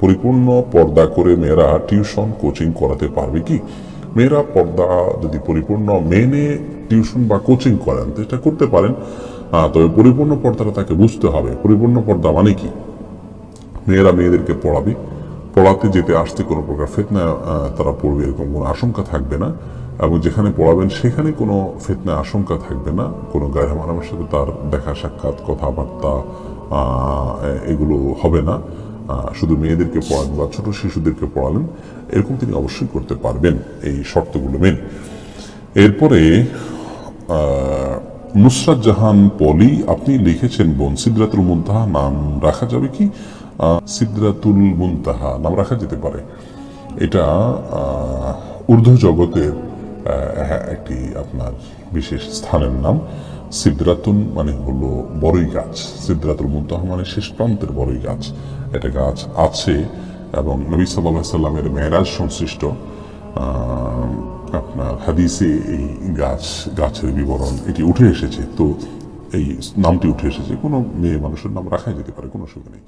পরিপূর্ণ পর্দা করে মেয়েরা টিউশন কোচিং করাতে পারবে কি? মেয়েরা পর্দা যদি পরিপূর্ণ মেনে টিউশন বা কোচিং করেন এটা করতে পারেন। তবে পরিপূর্ণ পর্দাটা তাকে বুঝতে হবে। পরিপূর্ণ পর্দা মানে কি? মেয়েরা মেয়েদেরকে পড়াবে। পড়াতে যেতে আসতে কোনো প্রকার ফেতনা তারা পড়বে এরকম কোনো আশঙ্কা থাকবে না। এবং যেখানে পড়াবেন সেখানে কোনো ফেতনা, আশঙ্কা থাকবে না। কোনো গায়ে মানুষের সাথে তার দেখা, সাক্ষাৎ, কথাবার্তা এগুলো হবে না। শুধু মেয়েদেরকে পড়ান বা ছোট শিশুদেরকে পড়ালেন এরকম তিনি অবশ্যই করতে পারবেন এই শর্তগুলো মেন। এরপরে নুসরাত জাহান পলি আপনি লিখেছেন বোন সিদ্রাতুল মুনতাহা নাম রাখা যাবে কি? আহ, সিদ্রাতুল মুনতাহা নাম রাখা যেতে পারে। এটা ঊর্ধ্ব জগতের একটি আপনার বিশেষ স্থানের নাম সিদ্রাতুন মানে হলো বড়ই গাছ। সিদ্রাতুল মুনতাহা মানে শেষ প্রান্তের বড়ই গাছ। এটা গাছ আছে এবং নবী সাল্লাহ সাল্লামের মেহরাজ সংশ্লিষ্ট আপনার হাদিসে এই গাছ, গাছের বিবরণ এটি উঠে এসেছে। তো এই নামটি উঠে এসেছে। কোনো মেয়ে মানুষের নাম রাখাই যেতে পারে, কোনো অসুবিধা নেই।